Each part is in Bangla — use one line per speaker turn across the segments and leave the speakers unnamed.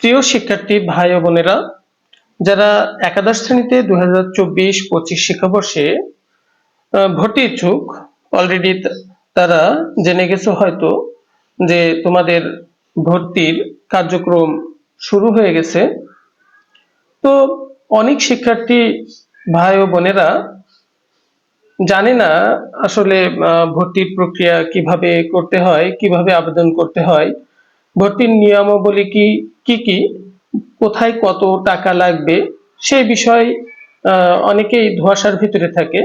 প্রিয় শিক্ষার্থী ভাই ও বোনেরা, যারা একাদশ শ্রেণীতে দু হাজার চব্বিশ পঁচিশ শিক্ষাবর্ষে ভর্তি ইচ্ছুক অলরেডি তারা জেনে গেছো হয়তো যে তোমাদের ভর্তির কার্যক্রম শুরু হয়ে গেছে। তো অনেক শিক্ষার্থী ভাই ও বোনেরা জানে না আসলে ভর্তির প্রক্রিয়া কীভাবে করতে হয়, কীভাবে আবেদন করতে হয়, ভর্তির নিয়মাবলী কি কি কি, কোথায় কত টাকা লাগবে, সেই বিষয় অনেকেই ধোঁয়াশার ভিতরে থাকে।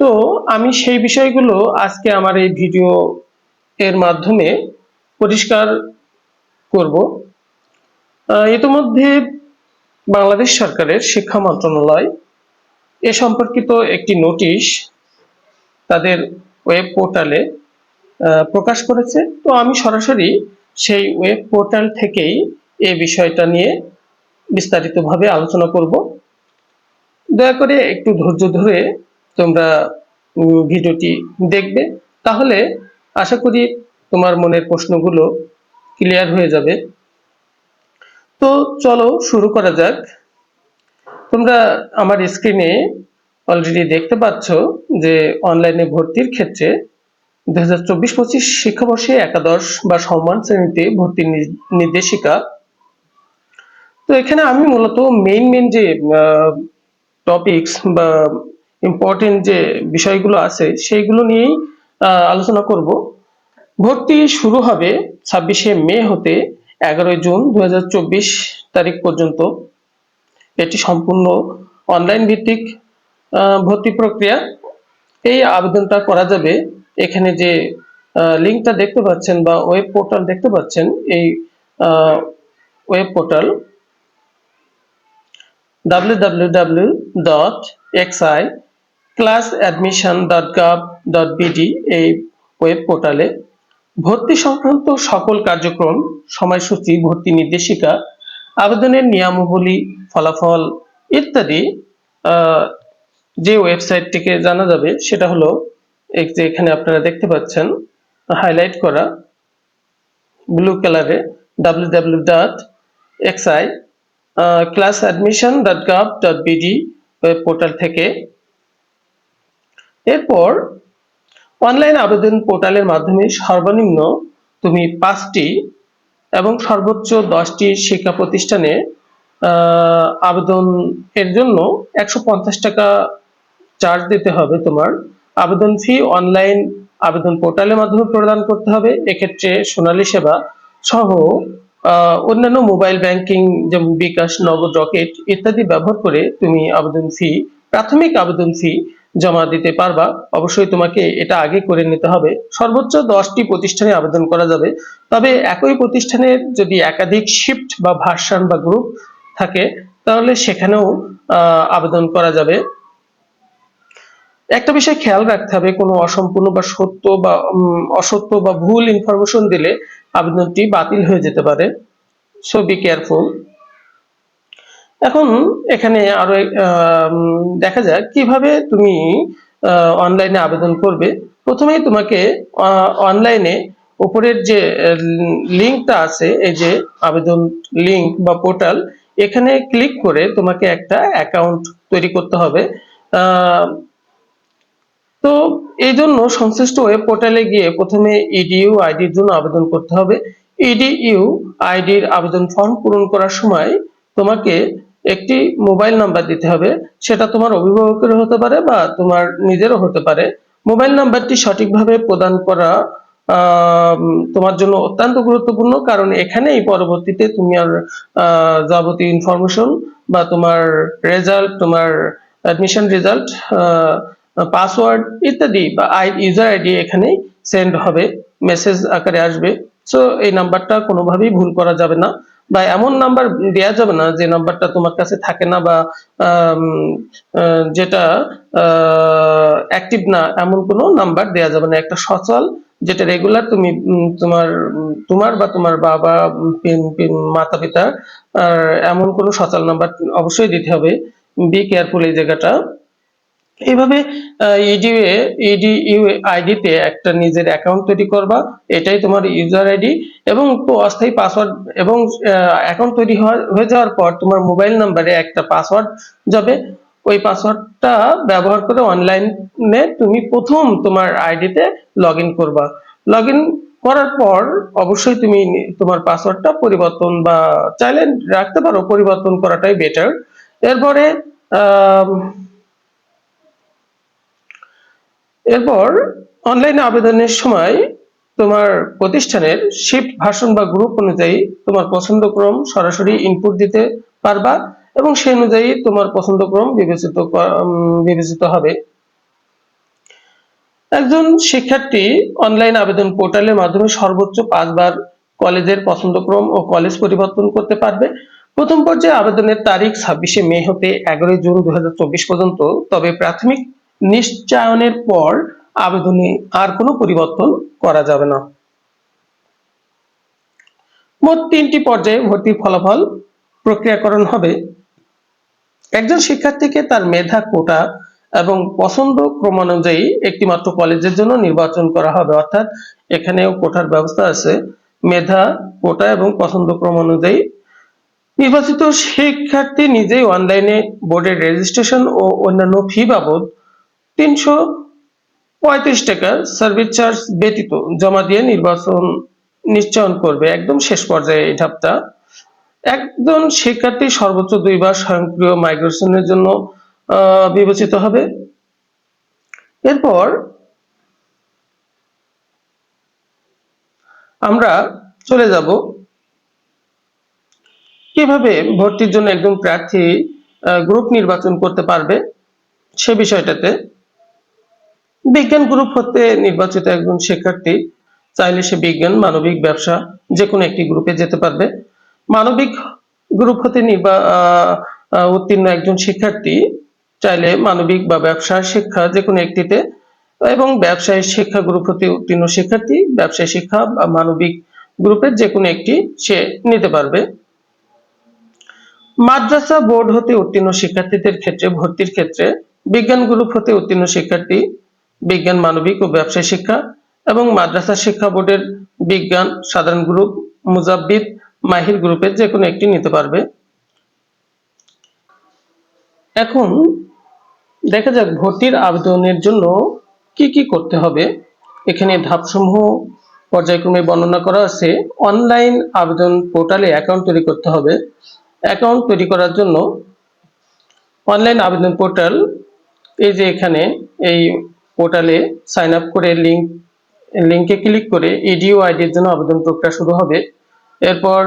তো আমি সেই বিষয়গুলো আজকে আমার এই ভিডিও এর মাধ্যমে পরিষ্কার করব। ইতিমধ্যে বাংলাদেশ সরকারের শিক্ষা মন্ত্রণালয় এ সম্পর্কিত একটি নোটিশ তাদের ওয়েব পোর্টালে প্রকাশ করেছে। তো আমি সরাসরি সেই ওয়েব পোর্টাল থেকেই এই বিষয়টা নিয়ে বিস্তারিতভাবে আলোচনা করব। দয়া করে একটু ধৈর্য ধরে তোমরা ভিডিওটি দেখবে। তাহলে আশা করি তোমার মনের প্রশ্নগুলো ক্লিয়ার হয়ে যাবে। তো চলো শুরু করা যাক। তোমরা আমার স্ক্রিনে অলরেডি দেখতে পাচ্ছ যে অনলাইনে ভর্তির ক্ষেত্রে দু হাজার চব্বিশ পঁচিশ শিক্ষাবর্ষে একাদশ বা সম্মান শ্রেণীতে ভর্তির নির্দেশিকা তো এখানে আমি মূলত মেইন মেইন যে টপিকস বা ইম্পর্টেন্ট যে বিষয়গুলো আছে, সেইগুলো নিয়েই আলোচনা করব। ভর্তি শুরু হবে ছাব্বিশে মে হতে এগারোই জুন দু হাজার চব্বিশ তারিখ পর্যন্ত। এটি সম্পূর্ণ অনলাইন ভিত্তিক ভর্তি প্রক্রিয়া। এই আবেদনটা করা যাবে এখানে যে লিঙ্কটা দেখতে পাচ্ছেন বা ওয়েব পোর্টাল দেখতে পাচ্ছেন, এই ওয়েব পোর্টাল www.xi এই ওয়েব পোর্টালে ভর্তি সংক্রান্ত সকল কার্যক্রম, সময়সূচি, ভর্তি নির্দেশিকা, আবেদনের নিয়মাবলী, ফলাফল ইত্যাদি যে ওয়েবসাইট থেকে জানা যাবে সেটা হলো যে এখানে আপনারা দেখতে পাচ্ছেন হাইলাইট করা ব্লু কালারে www.xi class admission dot gov dot BD portal থেকে। এরপর অনলাইন আবেদন পোর্টালের মাধ্যমে সর্বনিম্ন তুমি পাঁচটি এবং সর্বোচ্চ দশটি শিক্ষা প্রতিষ্ঠানে আবেদন এর জন্য একশো পঞ্চাশ টাকা চার্জ দিতে হবে তোমার। আবেদন ফি অনলাইন আবেদন পোর্টালের মাধ্যমে প্রদান করতে হবে। এক্ষেত্রে সোনালী সেবা সহ অন্যান্য মোবাইল ব্যাংকিং যেমন বিকাশ, নগদ, রকেট ইত্যাদি ব্যবহার করে তুমি আবেদন ফি প্রাথমিক আবেদন ফি জমা দিতে পারবা। অবশ্যই তোমাকে এটা আগে করে নিতে হবে। সর্বোচ্চ দশটি প্রতিষ্ঠানে আবেদন করা যাবে। তবে একই প্রতিষ্ঠানের যদি একাধিক শিফট বা ভার্সান বা গ্রুপ থাকে, তাহলে সেখানেও আবেদন করা যাবে। একটা বিষয় খেয়াল রাখতে হবে, কোনো অসম্পূর্ণ বা সত্য বা অসত্য বা ভুল ইনফরমেশন দিলে আবেদনটি বাতিল হয়ে যেতে পারে। সো বি কেয়ারফুল এখন এখানে আরও দেখা যাক কীভাবে তুমি অনলাইনে আবেদন করবে। প্রথমেই তোমাকে অনলাইনে উপরের যে লিঙ্কটা আছে, এই যে আবেদন লিঙ্ক বা পোর্টাল, এখানে ক্লিক করে তোমাকে একটা অ্যাকাউন্ট তৈরি করতে হবে। তো এই জন্য সংশ্লিষ্ট ওয়েব পোর্টালে গিয়ে প্রথমে ইডিইউ আইডির জন্য আবেদন করতে হবে। ইডিইউ আইডির আবেদন ফর্ম পূরণ করার সময় তোমাকে একটি মোবাইল নাম্বার দিতে হবে। সেটা তোমার অভিভাবকের হতে পারে বা তোমার নিজেরও হতে পারে। মোবাইল নাম্বারটি সঠিকভাবে প্রদান করা তোমার জন্য অত্যন্ত গুরুত্বপূর্ণ কারণ এখানেই পরবর্তীতে তুমি আর যাবতীয় ইনফরমেশন বা তোমার রেজাল্ট তোমার অ্যাডমিশন রেজাল্ট পাসওয়ার্ড ইত্যাদি বা আই ইউজার আইডি এখানে সেন্ড হবে মেসেজ আকারে আসবে। সো এই নাম্বারটা কোনোভাবেই ভুল করা যাবে না বা এমন নাম্বার দেয়া যাবে না যে নাম্বারটা তোমার কাছে থাকে না বা যেটা অ্যাক্টিভ না, এমন কোনো নাম্বার দেয়া যাবে না। একটা সচল যেটা রেগুলার তুমি তোমার তোমার বা তোমার বাবা মাতা পিতা এমন কোনো সচল নাম্বার অবশ্যই দিতে হবে। বি কেয়ারফুল এই জায়গাটা। এইভাবে ইডি ইডি আইডিতে একটা নিজের অ্যাকাউন্ট তৈরি করবা। এটাই তোমার ইউজার আইডি এবং অস্থায়ী পাসওয়ার্ড এবং অ্যাকাউন্ট তৈরি হয়ে যাওয়ার পর তোমার মোবাইল নাম্বারে একটা পাসওয়ার্ড যাবে। ওই পাসওয়ার্ডটা ব্যবহার করে অনলাইনে তুমি প্রথম তোমার আইডিতে লগ করবা। লগ করার পর অবশ্যই তুমি তোমার পাসওয়ার্ডটা পরিবর্তন বা চাইলে রাখতে পারো, পরিবর্তন করাটাই বেটার এরপরে, আহ এরপর অনলাইনে আবেদনের সময় তোমার প্রতিষ্ঠানের শিফট ভাষণ বা গ্রুপ অনুযায়ী তোমার পছন্দক্রম সরাসরি ইনপুট দিতে পারবা এবং সেই অনুযায়ী তোমার পছন্দক্রম বিবেচিত বিবেচিত হবে। একজন শিক্ষার্থী অনলাইন আবেদন পোর্টালের মাধ্যমে সর্বোচ্চ পাঁচবার কলেজের পছন্দক্রম ও কলেজ পরিবর্তন করতে পারবে। প্রথম পর্যায়ে আবেদনের তারিখ ছাব্বিশে মে হতে এগারোই জুন দু হাজার চব্বিশ পর্যন্ত, তবে প্রাথমিক নিশ্চয়নের পর আবেদনে আর কোনো পরিবর্তন করা যাবে না। মোট তিনটি পর্যায়ে ভর্তির ফলাফল প্রক্রিয়াকরণ হবে। একজন শিক্ষার্থীকে তার মেধা, কোটা এবং পছন্দ ক্রমানুযায়ী একটি মাত্র কলেজের জন্য নির্বাচন করা হবে। অর্থাৎ এখানেও কোটার ব্যবস্থা আছে। মেধা, কোটা এবং পছন্দ ক্রম অনুযায়ী নির্বাচিত শিক্ষার্থী নিজেই অনলাইনে বোর্ডের রেজিস্ট্রেশন ও অন্যান্য ফি বাবদ তিনশো পঁয়ত্রিশ টাকা সার্ভিস চার্জ ব্যতীত জমা দিয়ে নির্বাচন নিশ্চয়ন করবে। একদম শেষ পর্যায়ে এই ধাপটা। একজন শিক্ষার্থী সর্বোচ্চ দুইবার স্বয়ংক্রিয় মাইগ্রেশনের জন্য বিবেচিত হবে। এরপর আমরা চলে যাব কীভাবে ভর্তির জন্য একজন প্রার্থী গ্রুপ নির্বাচন করতে পারবে সে বিষয়টাতে। বিজ্ঞান গ্রুপ হতে নির্বাচিত একজন শিক্ষার্থী চাইলে সে বিজ্ঞান, মানবিক ব্যবসা যে কোনো একটি গ্রুপে যেতে পারবে। মানবিক গ্রুপ হতে নির্বা উত্তীর্ণ একজন শিক্ষার্থী চাইলে মানবিক বা ব্যবসা শিক্ষা যে কোনো একটিতে এবং ব্যবসায় শিক্ষা গ্রুপ হতে উত্তীর্ণ শিক্ষার্থী, ব্যবসায় শিক্ষা বা মানবিক গ্রুপের যে কোনো একটি সে নিতে পারবে। মাদ্রাসা বোর্ড হতে উত্তীর্ণ শিক্ষার্থীদের ক্ষেত্রে, ভর্তির ক্ষেত্রে বিজ্ঞান গ্রুপ হতে উত্তীর্ণ শিক্ষার্থী বিজ্ঞান, মানবিক ও ব্যবসায় শিক্ষা এবং মাদ্রাসা শিক্ষা বোর্ডের বিজ্ঞান সাধারণ গ্রুপ মুজাব্বিদ মাহির গ্রুপের যে কোনো একটি নিতে পারবে। এখন দেখা যাক ভর্তির আবেদনের জন্য কি কি করতে হবে। এখানে ধাপসমূহ পর্যায়ক্রমে বর্ণনা করা আছে। অনলাইন আবেদন পোর্টালে অ্যাকাউন্ট তৈরি করতে হবে। অ্যাকাউন্ট তৈরি করার জন্য অনলাইন আবেদন পোর্টাল, এই যে এখানে এই পোর্টালে সাইন আপ করে লিংক লিংকে ক্লিক করে ইডিও আইডির জন্য আবেদন প্রক্রিয়া শুরু হবে। এরপর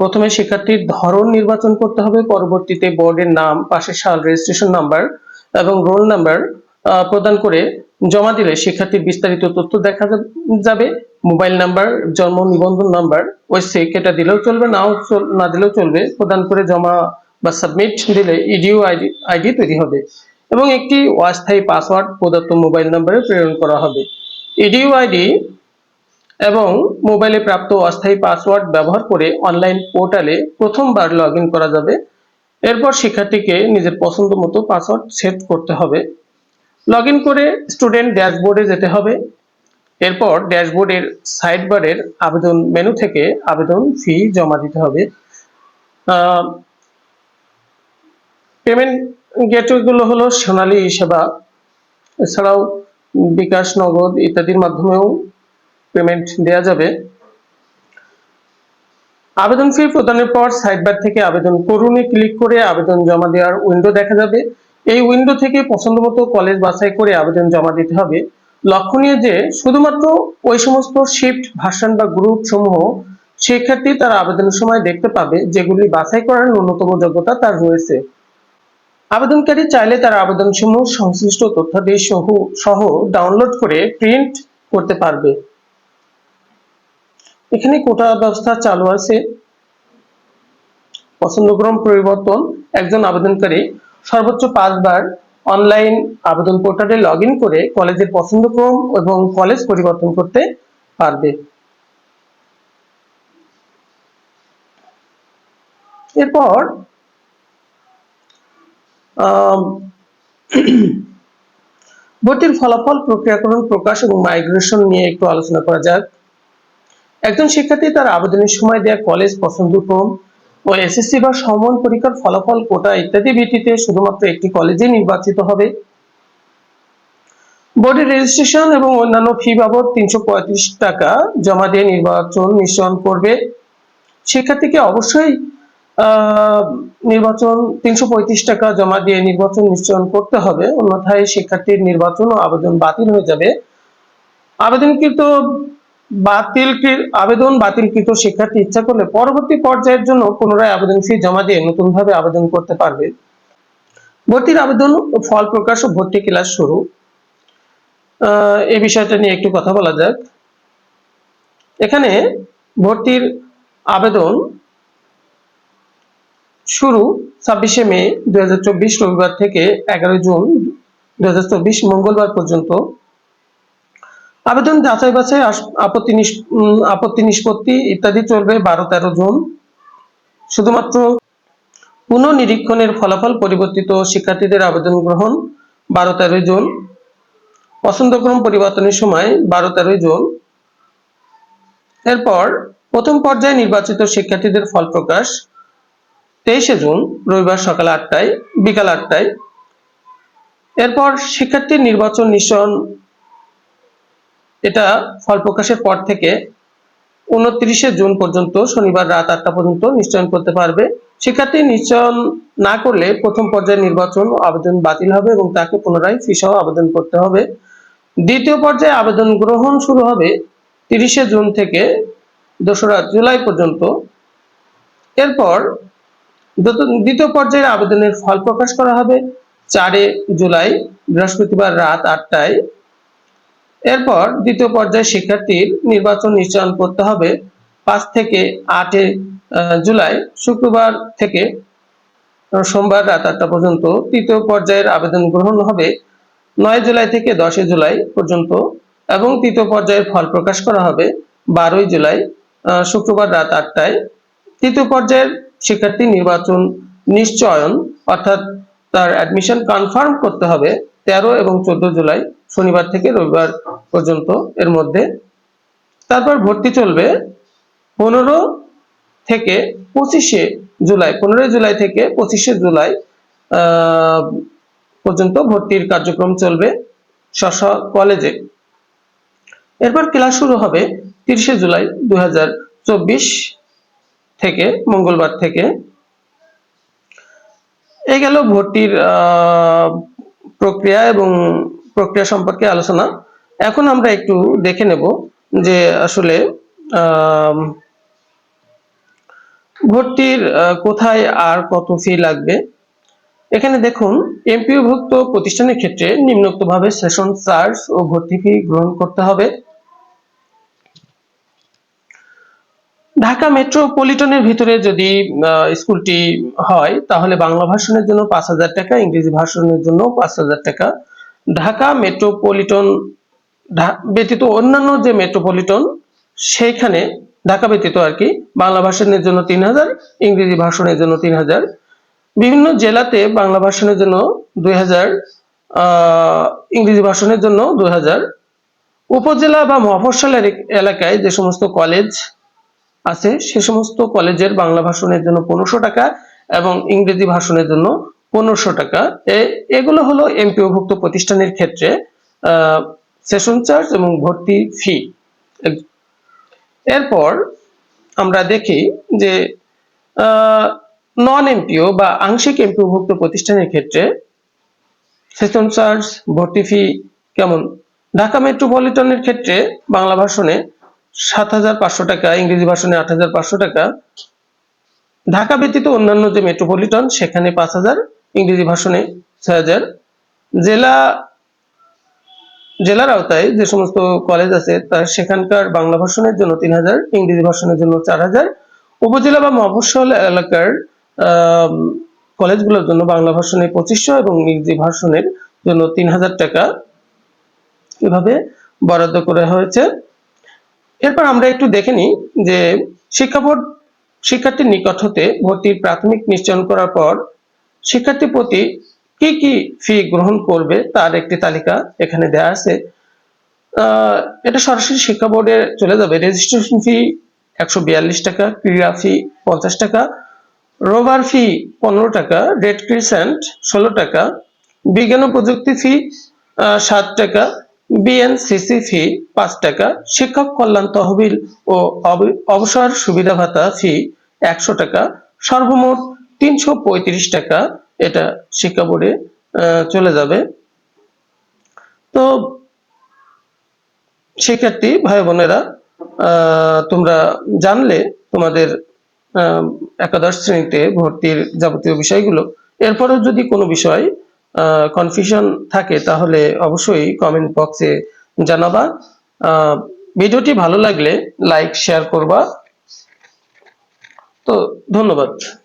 প্রথমে শিক্ষার্থীর ধরন নির্বাচন করতে হবে, পরবর্তীতে বোর্ডের নাম, পাশের সাল রেজিস্ট্রেশন নাম্বার এবং রোল নাম্বার প্রদান করে জমা দিলে শিক্ষার্থীর বিস্তারিত তথ্য দেখা যাবে। মোবাইল নাম্বার, জন্ম নিবন্ধন নাম্বার ওই সেক এটা দিলেও চলবে, নাও না দিলেও চলবে। প্রদান করে জমা বা সাবমিট দিলে ইডিও আইডি আইডি তৈরি হবে। এবং একটি অস্থায়ী পাসওয়ার্ড প্রদত্ত মোবাইল নম্বরে প্রেরণ করা হবে। ইডিউ আইডি এবং মোবাইলে প্রাপ্ত অস্থায়ী পাসওয়ার্ড ব্যবহার করে অনলাইন পোর্টালে প্রথমবার লগ করা যাবে। এরপর শিক্ষার্থীকে নিজের পছন্দ মতো পাসওয়ার্ড সেট করতে হবে। লগ করে স্টুডেন্ট ড্যাশবোর্ডে যেতে হবে। এরপর ড্যাশবোর্ডের সাইড বারের আবেদন মেনু থেকে আবেদন ফি জমা দিতে হবে। পেমেন্ট গেটওয়ে গুলো হলো সোনালী সেবা, এছাড়াও বিকাশ নগদ ইত্যাদির মাধ্যমেও পেমেন্ট দেওয়া যাবে। আবেদন ফি প্রদানের পর সাইড বার থেকে আবেদন করুনে ক্লিক করে আবেদন জমা দেওয়ার উইন্ডো দেখা যাবে। এই উইন্ডো থেকে পছন্দ মতো কলেজ বাছাই করে আবেদন জমা দিতে হবে। লক্ষণীয় যে, শুধুমাত্র ওই সমস্ত শিফট ভার্সন বা গ্রুপ সমূহ শিক্ষার্থী তার আবেদনের সময় দেখতে পাবে যেগুলি বাছাই করার ন্যূনতম যোগ্যতা তার রয়েছে। আবেদনকারী চাইলে তার আবেদন সমূহ সংশ্লিষ্ট তথ্যাদি সহ সহ ডাউনলোড করে প্রিন্ট করতে পারবে। এখানে কোটা ব্যবস্থা চালু আছে। পছন্দক্রম পরিবর্তন, একজন আবেদনকারী সর্বোচ্চ পাঁচবার অনলাইন আবেদন পোর্টালে লগ করে কলেজের পছন্দক্রম এবং কলেজ পরিবর্তন করতে পারবে। এরপর ভর্তির ফলাফল, প্রক্রিয়াকরণ, প্রকাশ এবং মাইগ্রেশন নিয়ে একটু আলোচনা করা যাক। একজন শিক্ষার্থী তার আবেদনের সময় দেওয়া কলেজ পছন্দ পছন্দক্রম ও এসএসসি বা সমমান পরীক্ষার ফলাফল, কোটা ইত্যাদি ভিত্তিতে শুধুমাত্র একটি কলেজে নির্বাচিত হবে। বোর্ডের রেজিস্ট্রেশন এবং অন্যান্য ফি বাবদ তিনশো পঁয়ত্রিশ টাকা জমা দিয়ে নির্বাচন নিশ্চয়ন করবে। শিক্ষার্থীকে অবশ্যই নির্বাচন তিনশো পঁয়ত্রিশ টাকা জমা দিয়ে নির্বাচন নিশ্চয়ন করতে হবে। অন্যথায় শিক্ষার্থীর নির্বাচন ও আবেদন বাতিল হয়ে যাবে। আবেদনকৃত বাতিল আবেদন বাতিলকৃত শিক্ষার্থী ইচ্ছা করলে পরবর্তী পর্যায়ের জন্য পুনরায় আবেদন ফি জমা দিয়ে নতুনভাবে আবেদন করতে পারবে। ভর্তির আবেদন ও ফল প্রকাশ ও ভর্তি ক্লাস শুরু। এই বিষয়টা নিয়ে একটু কথা বলা যাক। এখানে ভর্তির আবেদন শুরু ছাব্বিশে মে দু হাজার চব্বিশ রবিবার থেকে এগারো জুন দু হাজার চব্বিশ মঙ্গলবার পর্যন্ত। আবেদন যাচাই বাছাই আপত্তি আপত্তি নিষ্পত্তি ইত্যাদি চলবে বারো তেরো জুন। শুধুমাত্র পুনঃনিরীক্ষণের ফলাফল পরিবর্তিত শিক্ষার্থীদের আবেদন গ্রহণ বারো তেরোই জুন। পছন্দক্রম পরিবর্তনের সময় বারো তেরোই জুন। এরপর প্রথম পর্যায়ে নির্বাচিত শিক্ষার্থীদের ফল প্রকাশ তেইশে জুন, রবিবার সকাল আটটায়, বিকাল আটটায়। এরপর শিক্ষার্থীর নির্বাচন নিশ্চয়ন এটা ফল প্রকাশের পর থেকে উনত্রিশে জুন পর্যন্ত শনিবার রাত আটটা পর্যন্ত নিশ্চয়ন করতে পারবে। শিক্ষার্থী নিশ্চয়ন না করলে প্রথম পর্যায়ে নির্বাচন আবেদন বাতিল হবে এবং তাকে পুনরায় ফিসহ আবেদন করতে হবে। দ্বিতীয় পর্যায়ে আবেদন গ্রহণ শুরু হবে তিরিশে জুন থেকে দোসরা জুলাই পর্যন্ত। এরপর দ্বিতীয় পর্যায়ের আবেদনের ফল প্রকাশ করা হবে চারে জুলাই, বৃহস্পতিবার রাত আটটায়। এরপর দ্বিতীয় পর্যায়ে শিক্ষার্থীর নির্বাচন নিশ্চয়ন করতে হবে পাঁচ থেকে আটে জুলাই, শুক্রবার থেকে সোমবার রাত আটটা পর্যন্ত। তৃতীয় পর্যায়ের আবেদন গ্রহণ হবে নয় জুলাই থেকে দশই জুলাই পর্যন্ত এবং তৃতীয় পর্যায়ের ফল প্রকাশ করা হবে বারোই জুলাই শুক্রবার রাত আটটায়। তৃতীয় পর্যায়ের শিক্ষার্থী নির্বাচন নিশ্চয়ন, অর্থাৎ তার অ্যাডমিশন কনফার্ম করতে হবে তেরো এবং চোদ্দ জুলাই, শনিবার থেকে রবিবার পর্যন্ত এর মধ্যে। তারপর ভর্তি চলবে পনেরো থেকে পঁচিশে জুলাই, পনেরোই জুলাই থেকে পঁচিশে জুলাই পর্যন্ত ভর্তির কার্যক্রম চলবে স্ব কলেজে। এরপর ক্লাস শুরু হবে তিরিশে জুলাই দুই হাজার চব্বিশ। থেকে, মঙ্গলবার থেকে। এই গেল ভর্তির প্রক্রিয়া এবং প্রক্রিয়া সম্পর্কে আলোচনা। এখন আমরা একটু দেখে নেব যে আসলে ভর্তির কোথায় আর কত ফি লাগবে। এখানে দেখুন, এমপিওভুক্ত প্রতিষ্ঠানের ক্ষেত্রে নিম্নোক্তভাবে সেশন চার্জ ও ভর্তি ফি গ্রহণ করতে হবে। ঢাকা মেট্রোপলিটনের ভিতরে যদি স্কুলটি হয়, তাহলে বাংলা ভাষণের জন্য পাঁচ হাজার টাকা, ইংরেজি ভাষণের জন্য পাঁচ হাজার টাকা। ঢাকা মেট্রোপলিটন ব্যতীত অন্যান্য যে মেট্রোপলিটন, সেইখানে ঢাকা ব্যতীত আর কি, বাংলা ভাষণের জন্য তিন হাজার, ইংরেজি ভাষণের জন্য তিন হাজার। বিভিন্ন জেলাতে বাংলা ভাষণের জন্য দুই হাজার ইংরেজি ভাষণের জন্য দুই হাজার। উপজেলা বা মফস্বল এলাকায় যে সমস্ত কলেজ আছে, সে সমস্ত কলেজের বাংলা ভাষণের জন্য পনেরোশো টাকা এবং ইংরেজি ভাষণের জন্য পনেরোশো টাকা। এগুলো হলো এমপিওভুক্ত প্রতিষ্ঠানের ক্ষেত্রে সেশন চার্জ এবং ভর্তি ফি এরপর আমরা দেখি যে নন এমপিও বা আংশিক এমপিওভুক্ত প্রতিষ্ঠানের ক্ষেত্রে সেশন চার্জ ভর্তি ফি কেমন? ঢাকা মেট্রোপলিটনের ক্ষেত্রে বাংলা ভাষণে সাত হাজার পাঁচশো টাকা, ইংরেজি ভাষণে আট হাজার পাঁচশো টাকা। ঢাকা ব্যতীত অন্যান্য যে মেট্রোপলিটন, সেখানে পাঁচ হাজার, ইংরেজি ভাষণে ছয় হাজার। জেলা, জেলার আওতায় যে সমস্ত কলেজ আছে, তার সেখানকার বাংলা ভাষণের জন্য তিন হাজার, ইংরেজি ভাষণের জন্য চার হাজার। উপজেলা বা মফস্বল এলাকার কলেজগুলোর জন্য বাংলা ভাষণে পঁচিশশো এবং ইংরেজি ভাষণের জন্য তিন হাজার টাকা। এভাবে বরাদ্দ করা হয়েছে। এরপর আমরা একটু দেখে নিই যে শিক্ষা বোর্ড শিক্ষার্থীর নিকট হতে ভর্তির প্রাথমিক নিশ্চয়ন করার পর শিক্ষার্থী প্রতি কি কি ফি গ্রহণ করবে তার একটি তালিকা এখানে দেওয়া আছে। এটা সরাসরি শিক্ষা বোর্ডে চলে যাবে। রেজিস্ট্রেশন ফি একশো বিয়াল্লিশ টাকা, ক্রীড়া ফি পঞ্চাশ টাকা, রোভার ফি পনেরো টাকা রেড ক্রিসেন্ট ষোলো টাকা, বিজ্ঞান ও প্রযুক্তি ফি সাত টাকা বিএনসিসি ফি পাঁচ টাকা, শিক্ষক কল্যাণ তহবিল ও অব- অবসর সুবিধা ভাতা ফি একশো টাকা, সর্বমোট তিনশো পঁয়ত্রিশ টাকা এটা শিক্ষা বোর্ডে চলে যাবে। তো শিক্ষার্থী ভাই বোনেরা তোমরা জানলে তোমাদের একাদশ শ্রেণীতে ভর্তির যাবতীয় বিষয়গুলো। এরপরেও যদি কোনো বিষয় কনফিউশন থাকে, তাহলে অবশ্যই কমেন্ট বক্সে জানাবা। ভিডিওটি ভালো লাগলে লাইক শেয়ার করবা। তো, ধন্যবাদ।